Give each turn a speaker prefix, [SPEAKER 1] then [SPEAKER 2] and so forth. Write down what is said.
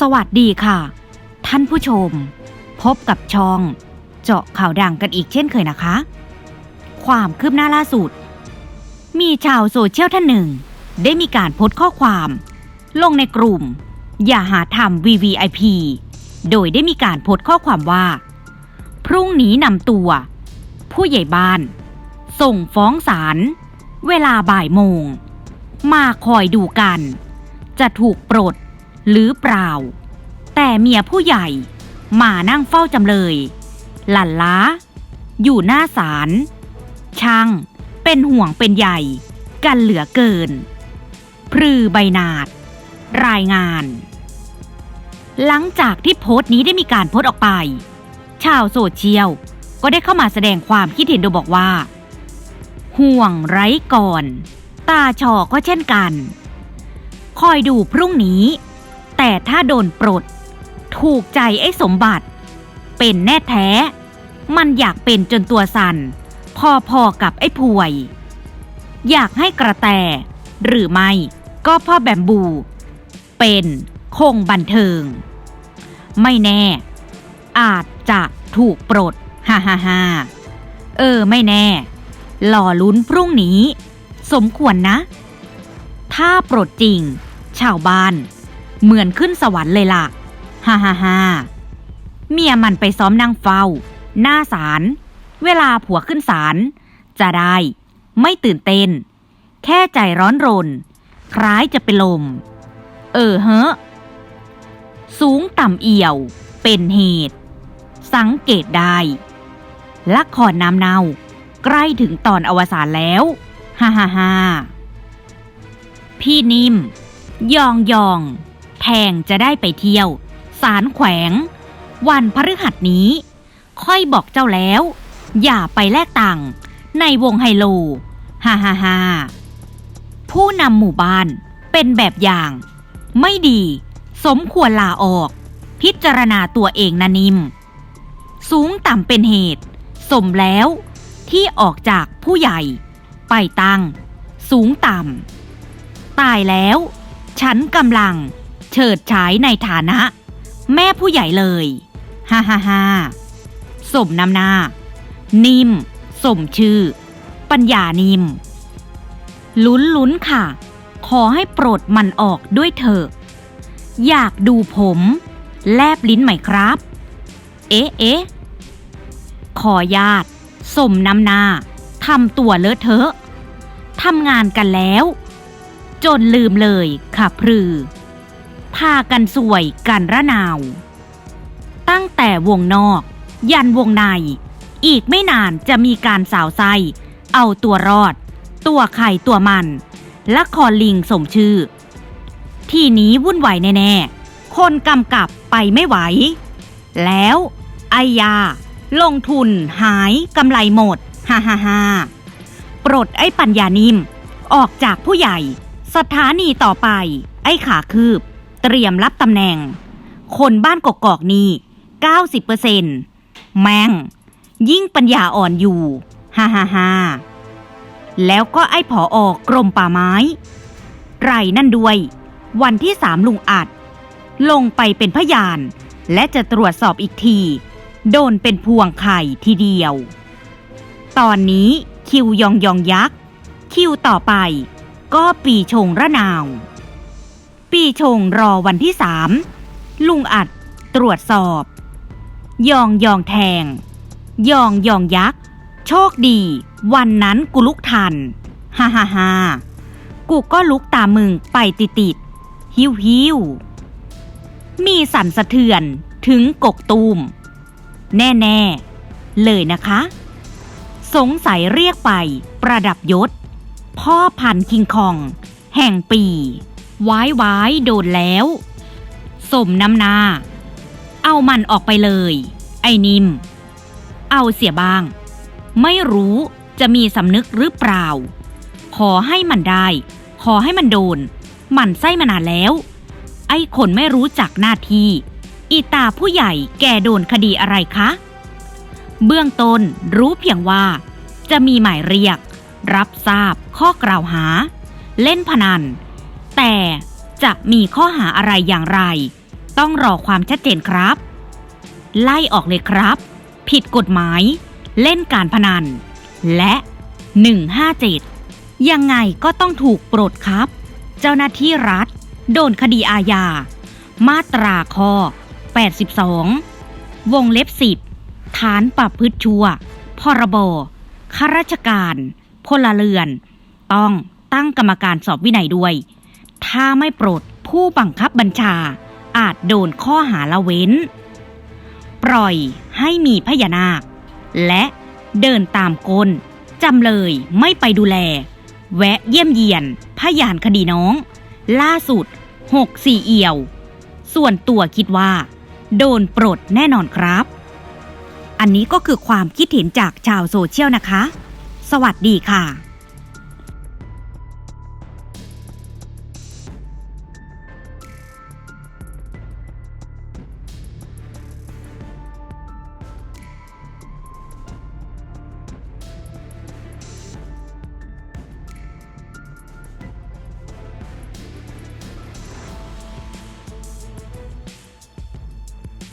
[SPEAKER 1] สวัสดีค่ะ ท่านผู้ชม พบกับช่อง เจาะข่าวดังกันอีกเช่นเคยนะคะ ความคืบหน้าล่าสุด มีชาวโซเชียลท่านหนึ่ง ได้มีการโพสต์ข้อความ ลงในกลุ่ม อย่าหาทำ VVIP โดยได้มีการโพสต์ข้อความว่า พรุ่งนี้นำตัว ผู้ใหญ่บ้าน ส่งฟ้องศาลเวลาบ่ายโมง มาคอยดูกัน จะถูกปลด หรือเปล่า แต่เมียผู้ใหญ่มานั่งเฝ้าจำเลย หลั่นล้า อยู่หน้าศาลช่างเป็นห่วงเป็นใหญ่ กันเหลือเกิน พรือใบนาด รายงาน หลังจากที่โพสต์นี้ได้มีการโพสต์ออกไป ชาวโซเชียลก็ได้เข้ามาแสดงความคิดเห็นโดยบอกว่า ห่วงไร้ก่อน ตาชอก็เช่นกัน คอยดูพรุ่งนี้ แต่ถ้าโดนปลด ถูกใจไอ้สมบัติ เป็นแน่แท้ มันอยากเป็นจนตัวสั่น พอๆกับไอ้ผวย อยากให้กระแต หรือไม่ก็พ่อแบมบู เป็นคงบันเทิง ไม่แน่ อาจจะถูกปลดฮ่าฮ่าฮ่าเออไม่แน่ หล่อลุ้นพรุ่งนี้ สมควรนะ ถ้าปลดจริง ชาวบ้าน เหมือนขึ้นสวรรค์เลยล่ะ ฮ่าฮ่าฮ่าเมียมันไปซ้อมนั่งเฝ้า หน้าศาล เวลาผัวขึ้นศาล จะได้ ไม่ตื่นเต้น แค่ใจร้อนรน คล้ายจะเป็นลม เออเฮะ สูงต่ำเอี่ยว เป็นเหตุ สังเกตได้ละครน้ำเน่า ใกล้ถึงตอนอวสานแล้ว ฮ่าฮ่าฮ่าพี่นิ่ม ยองยอง แทงจะได้ไปเที่ยวสารแขวง วันพฤหัสนี้ ค่อยบอกเจ้าแล้ว อย่าไปแลกตังค์ในวงไฮโลฮ่าฮ่าฮ่าผู้นำหมู่บ้านเป็นแบบอย่าง ไม่ดี สมควรลาออก พิจารณาตัวเองนะนิม สูงต่ำเป็นเหตุ สมแล้วที่ออกจากผู้ใหญ่ ไปตั้ง สูงต่ำ ตายแล้ว ฉันกำลัง เฉิดฉายในฐานะ แม่ผู้ใหญ่เลยฮ่าฮ่าฮ่าสมนำหน้า นิ่ม สมชื่อ ปัญญานิ่มลุ้นลุ้นค่ะ ขอให้โปรดมันออกด้วยเถอะ อยากดูผม แลบลิ้นไหมครับ เอ๊ะเอ๊ะขอญาตสมนำหน้าทำตัวเลอะเทอะทำงานกันแล้ว จนลืมเลยค่ะพรือ พากันสวยกันระนาว ตั้งแต่วงนอก ยันวงใน อีกไม่นานจะมีการสาวไส้เอาตัวรอด ตัวไข่ตัวมันละครลิงสมชื่อ ที่นี้วุ่นวายแน่ๆ คนกำกับไปไม่ไหว แล้วไอยา ลงทุนหายกำไรหมดฮ่าฮ่าฮ่าปลดไอ้ปัญญานิม ออกจากผู้ใหญ่ สถานีต่อไป ไอ้ขาคืบ เตรียมรับตำแหน่ง คนบ้านกกอกนี่90%แมงยิ่งปัญญาอ่อนอยู่ ฮ่าฮ่าฮ่าแล้วก็ไอ้ผออกรมป่าไม้ ไรนั่นด้วย วันที่สามลุงอัด ลงไปเป็นพยาน และจะตรวจสอบอีกที โดนเป็นพวงไข่ทีเดียว ตอนนี้คิวยองยองยักษ์ คิวต่อไปก็ปีชงระนาว ปีชงรอวันที่สามลุงอัด ตรวจสอบ ยองยองแทง ยองยองยักษ์ โชคดี วันนั้นกูลุกทัน ฮ่าฮ่าฮ่ากูก็ลุกตามมึงไปติดติดๆหิวหิวมีสั่นสะเทือนถึงกกตูม แน่ ๆ เลยนะคะ สงสัยเรียกไปประดับยศ พ่อพันคิงคอง แห่งปี ว้ไว้โดนแล้ว สมน้ำนา เอามันออกไปเลย ไอ้นิม เอาเสียบ้าง ไม่รู้จะมีสำนึกหรือเปล่า ขอให้มันได้ ขอให้มันโดน มันไส้มานานแล้ว ไอ้คนไม่รู้จักหน้าที่ อีตาผู้ใหญ่แกโดนคดีอะไรคะ เบื้องต้นรู้เพียงว่า จะมีหมายเรียก รับทราบข้อกล่าวหา เล่นพนัน แต่จะมีข้อหาอะไรอย่างไร ต้องรอความชัดเจนครับ ไล่ออกเลยครับ ผิดกฎหมาย เล่นการพนัน และ 157 ยังไงก็ต้องถูกปลดครับ เจ้าหน้าที่รัฐ โดนคดีอาญา มาตราข้อ82 วงเล็บ 10 ฐานประพฤติชั่ว พรบข้าราชการ พลเรือน ต้องตั้งกรรมการสอบวินัยด้วย ถ้าไม่ปลดผู้บังคับบัญชาอาจโดนข้อหาละเว้น ปล่อยให้มีพญานาค และเดินตามกลจำเลยไม่ไปดูแล แวะเยี่ยมเยียนพยานคดีน้อง ล่าสุด6 4เอี่ยว ส่วนตัวคิดว่า โดนปลดแน่นอนครับ อันนี้ก็คือความคิดเห็นจากชาวโซเชียลนะคะ สวัสดีค่ะ